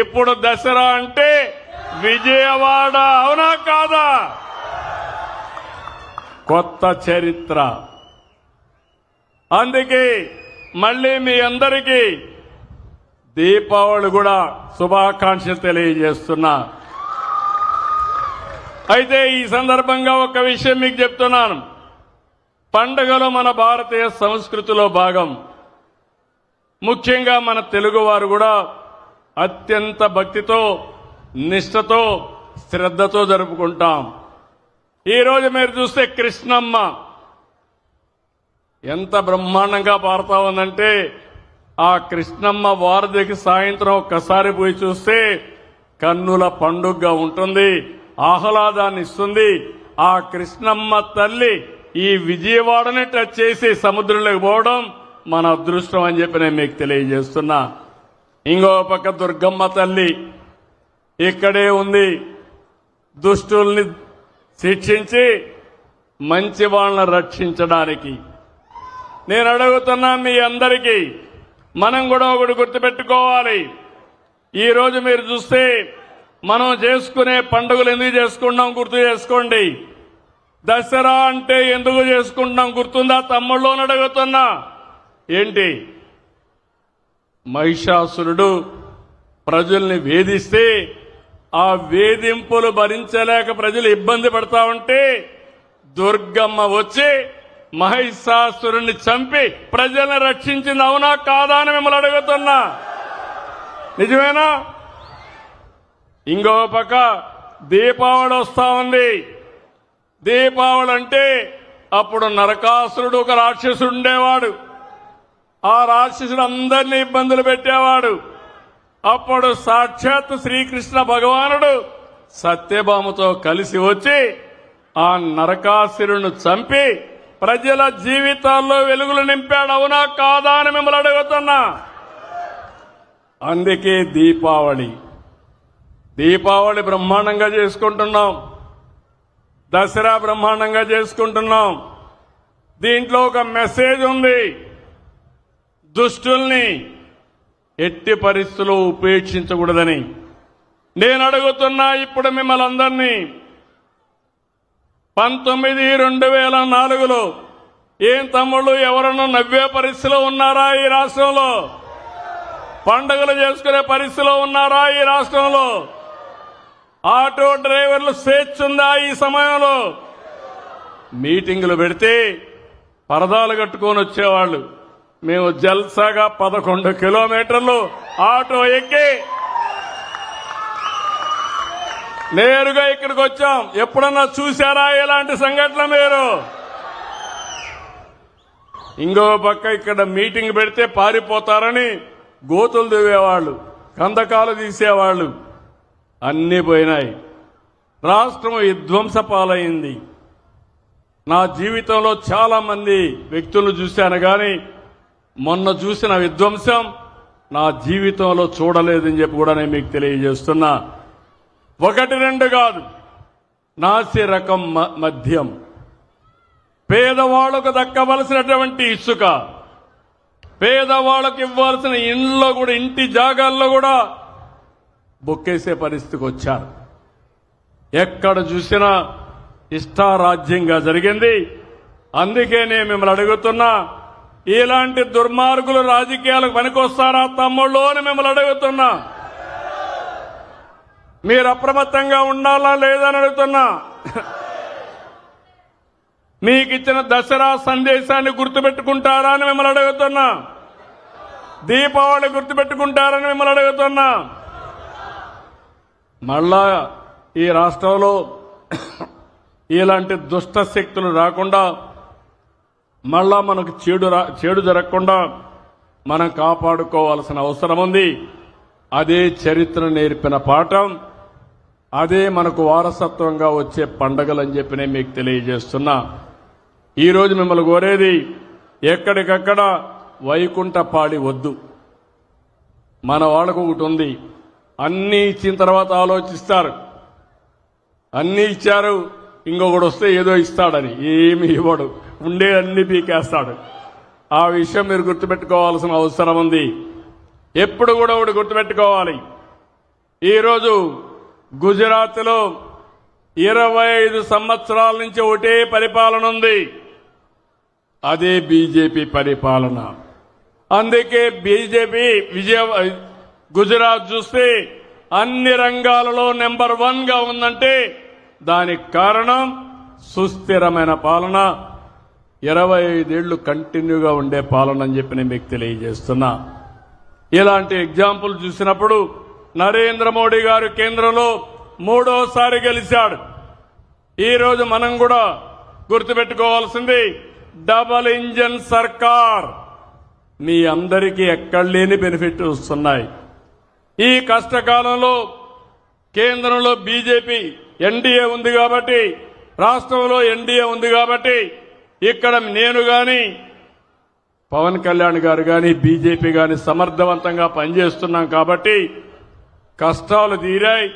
ఇప్పుడు దసరా అంటే విజయవాడ అవునా కాదా? కొత్త చరిత్ర. అందుకే మళ్ళీ మీ అందరికీ దీపావళి కూడా శుభాకాంక్షలు తెలియజేస్తున్నా. అయితే ఈ సందర్భంగా ఒక విషయం మీకు చెప్తున్నాను. పండుగలు మన భారతీయ సంస్కృతిలో భాగం. ముఖ్యంగా మన తెలుగువారు కూడా అత్యంత భక్తితో నిష్ఠతో శ్రద్ధతో జరుపుకుంటాం. ఈరోజు మీరు చూస్తే కృష్ణమ్మ. ఎంత బ్రహ్మాండంగా పారుతా ఉందంటే ఆ కృష్ణమ్మ వారధికి సాయంత్రం ఒక్కసారి పోయి చూస్తే కన్నుల పండుగగా ఉంటుంది ఆహ్లాదాన్ని ఇస్తుంది. ఆ కృష్ణమ్మ తల్లి ఈ విజయవాడని టచ్ చేసి సముద్రంలోకి పోవడం మన అదృష్టం అని చెప్పి నేను మీకు తెలియజేస్తున్నా. ఇంకో పక్క దుర్గమ్మ తల్లి ఇక్కడే ఉంది. దుష్టుల్ని శిక్షించి మంచి వాళ్ళని రక్షించడానికి. నేను అడుగుతున్నా మీ అందరికీ మనం కూడా ఒకటి గుర్తుపెట్టుకోవాలి. ఈరోజు మీరు చూస్తే మనం చేసుకునే పండుగలు ఎందుకు చేసుకుంటాం గుర్తు చేసుకోండి. దసరా అంటే ఎందుకు చేసుకుంటాం గుర్తుందా? తమ్ముళ్ళు అడుగుతున్నా ఏంటి? మహిషాసురుడు ప్రజల్ని వేధిస్తే ఆ వేధింపులు భరించలేక ప్రజలు ఇబ్బంది పడతా ఉంటే దుర్గమ్మ వచ్చి మహిషాసురుణ్ణి చంపి ప్రజల్ని రక్షించింది అవునా కాదా అని మిమ్మల్ని అడుగుతున్నా. నిజమేనా? ఇంకో పక్క దీపావళి వస్తా ఉంది. దీపావళి అంటే అప్పుడు నరకాసురుడు ఒక రాక్షసుడు ఉండేవాడు. ఆ రాక్షసుడు అందరినీ ఇబ్బందులు పెట్టేవాడు. అప్పుడు సాక్షాత్ శ్రీకృష్ణ భగవానుడు సత్యభామతో కలిసి వచ్చి ఆ నరకాసురును చంపి ప్రజల జీవితాల్లో వెలుగులు నింపాడు. అవునా కాదా అని మిమ్మల్ని అడుగుతున్నా. అందుకే దీపావళి. దీపావళి బ్రహ్మాండంగా చేసుకుంటున్నాం. దసరా బ్రహ్మాండంగా చేసుకుంటున్నాం. దీంట్లో ఒక మెసేజ్ ఉంది. దుష్టుల్ని ఎట్టి పరిస్థితుల్లో ఉపేక్షించకూడదని నేను అడుగుతున్నా ఇప్పుడు మిమ్మల్ని అందరినీ. పంతొమ్మిది రెండు వేల నాలుగులో ఏం తమ్ముళ్ళు ఎవరన్నా నవ్వే పరిస్థితిలో ఉన్నారా ఈ రాష్ట్రంలో? పండుగలు చేసుకునే పరిస్థితిలో ఉన్నారా ఈ రాష్ట్రంలో? ఆటో డ్రైవర్లు స్వేచ్ఛ ఉందా ఈ సమయంలో? మీటింగులు పెడితే పరదాలు కట్టుకొని వచ్చేవాళ్ళు. మేము జల్సాగా పదకొండు కిలోమీటర్లు ఆటో ఎక్కి నేరుగా ఇక్కడికి వచ్చాం. ఎప్పుడన్నా చూసారా ఇలాంటి సంఘటన మీరు? ఇంకో పక్క ఇక్కడ మీటింగ్ పెడితే పారిపోతారని గోతులు దివేవాళ్ళు కందకాలు తీసేవాళ్ళు. అన్నీ పోయినాయి. రాష్ట్రం విధ్వంస పాలైంది నా జీవితంలో చాలామంది వ్యక్తులు చూశాను కానీ మొన్న చూసిన విధ్వంసం నా జీవితంలో చూడలేదని చెప్పి కూడా నేను మీకు తెలియజేస్తున్నా. ఒకటి రెండు కాదు. నాసి రకం మ- మద్యం. పేదవాళ్ళకు దక్కవలసినటువంటి ఇసుక. పేదవాళ్ళకి ఇవ్వాల్సిన ఇంట్లో కూడా ఇంటి జాగాల్లో కూడా బొక్కేసే పరిస్థితికి వచ్చారు. ఎక్కడ చూసినా ఇష్టారాజ్యంగా జరిగింది. అందుకే నేను మిమ్మల్ని అడుగుతున్నా ఇలాంటి దుర్మార్గులు రాజకీయాలకు పనికొస్తారా తమ్ముళ్ళు అని మిమ్మల్ని అడుగుతున్నా. మీరు అప్రమత్తంగా ఉండాలా లేదని అడుగుతున్నా. మీకు ఇచ్చిన దసరా సందేశాన్ని గుర్తుపెట్టుకుంటారా అని మిమ్మల్ని అడుగుతున్నా. దీపావళి గుర్తుపెట్టుకుంటారని మిమ్మల్ని అడుగుతున్నా. మళ్ళా ఈ రాష్ట్రంలో ఇలాంటి దుష్ట శక్తులు రాకుండా మళ్ళా మనకు చెడు చెడు జరగకుండా మనం కాపాడుకోవాల్సిన అవసరం ఉంది. అదే చరిత్ర నేర్పిన పాఠం. అదే మనకు వారసత్వంగా వచ్చే పండగలని చెప్పి నేను మీకు తెలియజేస్తున్నా. ఈరోజు మిమ్మల్ని కోరేది ఎక్కడికక్కడ వైకుంఠపాడి వద్దు. మన వాళ్ళకు ఒకటి ఉంది. అన్నీ ఇచ్చిన తర్వాత ఆలోచిస్తారు. అన్నీ ఇచ్చారు ఇంకొకడు వస్తే ఏదో ఇస్తాడని. ఏమి ఇవ్వడు. ఉండే అన్ని పీకేస్తాడు. ఆ విషయం మీరు గుర్తుపెట్టుకోవాల్సిన అవసరం ఉంది. ఎప్పుడు కూడా ఒకటి గుర్తుపెట్టుకోవాలి. ఈరోజు గుజరాత్లో ఇరవై ఐదు సంవత్సరాల నుంచి ఒకటే పరిపాలన ఉంది. అదే బీజేపీ పరిపాలన. అందుకే బీజేపీ విజయ గుజరాత్ చూస్తే అన్ని రంగాలలో నెంబర్ వన్గా ఉందంటే దానికి కారణం సుస్థిరమైన పాలన ఇరవై ఐదేళ్ళు కంటిన్యూగా ఉండే పాలన అని చెప్పి నేను మీకు తెలియజేస్తున్నా. ఇలాంటి ఎగ్జాంపుల్ చూసినప్పుడు నరేంద్ర మోడీ గారు కేంద్రంలో మూడోసారి గెలిచాడు. ఈరోజు మనం కూడా గుర్తుపెట్టుకోవాల్సింది డబల్ ఇంజన్ సర్కార్. మీ అందరికీ ఎక్కడ లేని బెనిఫిట్ వస్తున్నాయి. ఈ కష్టకాలంలో కేంద్రంలో బీజేపీ ఎన్డీఏ ఉంది కాబట్టి రాష్ట్రంలో ఎన్డీఏ ఉంది కాబట్టి ఇక్కడ నేను గాని పవన్ కళ్యాణ్ గారు గాని బీజేపీ గాని సమర్థవంతంగా పనిచేస్తున్నాం కాబట్టి కష్టాలు తీరాయి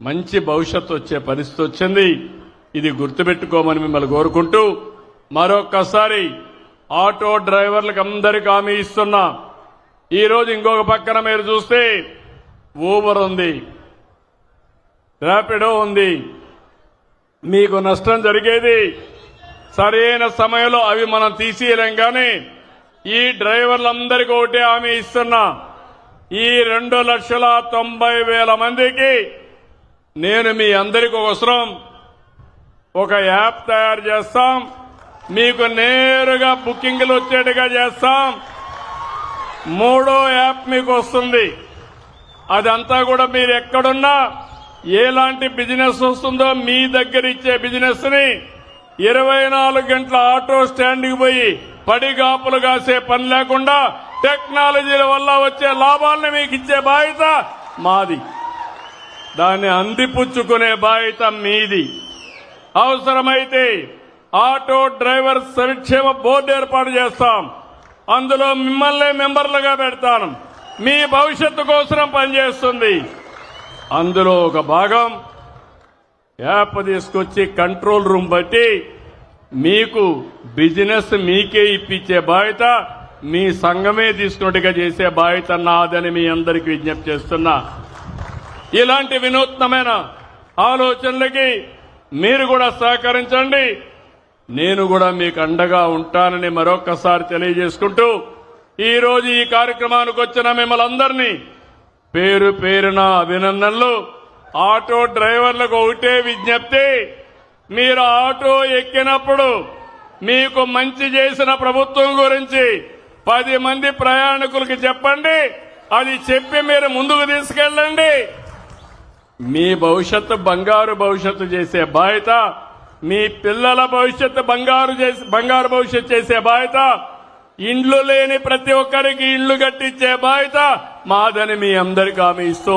మంచి భవిష్యత్తు వచ్చే పరిస్థితి వచ్చింది. ఇది గుర్తుపెట్టుకోమని మిమ్మల్ని కోరుకుంటూ మరొక్కసారి ఆటో డ్రైవర్లకు అందరికీ హామీ ఇస్తున్నా. ఈరోజు ఇంకొక పక్కన మీరు చూస్తే ఊబర్ ఉంది ర్యాపిడో ఉంది. మీకు నష్టం జరిగేది సరైన సమయంలో అవి మనం తీసేయలేం కానీ ఈ డ్రైవర్లందరికీ ఒకటే ఆమె ఇస్తున్నా. ఈ రెండు లక్షల తొంభై వేల మందికి నేను మీ అందరికి అవసరం. ఒక యాప్ తయారు చేస్తాం. మీకు నేరుగా బుకింగ్లు వచ్చేట్టుగా చేస్తాం. మూడో యాప్ మీకు వస్తుంది. అదంతా కూడా మీరు ఎక్కడున్నా ఎలాంటి బిజినెస్ వస్తుందో మీ దగ్గర ఇచ్చే బిజినెస్ని ఇరవై నాలుగు గంటల ఆటో స్టాండ్కి పోయి పడిగాపులు కాసే పని లేకుండా టెక్నాలజీల వల్ల వచ్చే లాభాలను మీకు ఇచ్చే బాధ్యత మాది. దాన్ని అందిపుచ్చుకునే బాధ్యత మీది. అవసరమైతే ఆటో డ్రైవర్ సంక్షేమ బోర్డు ఏర్పాటు చేస్తాం. అందులో మిమ్మల్నే మెంబర్లుగా పెడతాను. మీ భవిష్యత్తు కోసం పనిచేస్తుంది. అందులో ఒక భాగం యాప్ తీసుకొచ్చి కంట్రోల్ రూమ్ బట్టి మీకు బిజినెస్ మీకే ఇప్పించే బాధ్యత మీ సంఘమే తీసుకున్నట్టుగా చేసే బాధ్యత నాదని మీ అందరికీ విజ్ఞప్తి చేస్తున్నా. ఇలాంటి వినూత్నమైన ఆలోచనలకి మీరు కూడా సహకరించండి. నేను కూడా మీకు అండగా ఉంటానని మరొకసారి తెలియజేసుకుంటూ ఈరోజు ఈ కార్యక్రమానికి వచ్చిన మిమ్మల్ని అందరినీ పేరు పేరున అభినందనలు. ఆటో డ్రైవర్లకు ఒకటే విజ్ఞప్తి. మీరు ఆటో ఎక్కినప్పుడు మీకు మంచి చేసిన ప్రభుత్వం గురించి పది మంది ప్రయాణికులకి చెప్పండి. అది చెప్పి మీరు ముందుకు తీసుకెళ్ళండి. మీ భవిష్యత్తు బంగారు భవిష్యత్తు చేసే బాధ్యత మీ పిల్లల భవిష్యత్తు బంగారు చేసే బంగారు భవిష్యత్తు చేసే బాధ్యత ఇండ్లు లేని ప్రతి ఒక్కరికి ఇండ్లు కట్టించే బాధ్యత మాదని మీ అందరికీ ఆమె ఇస్తూ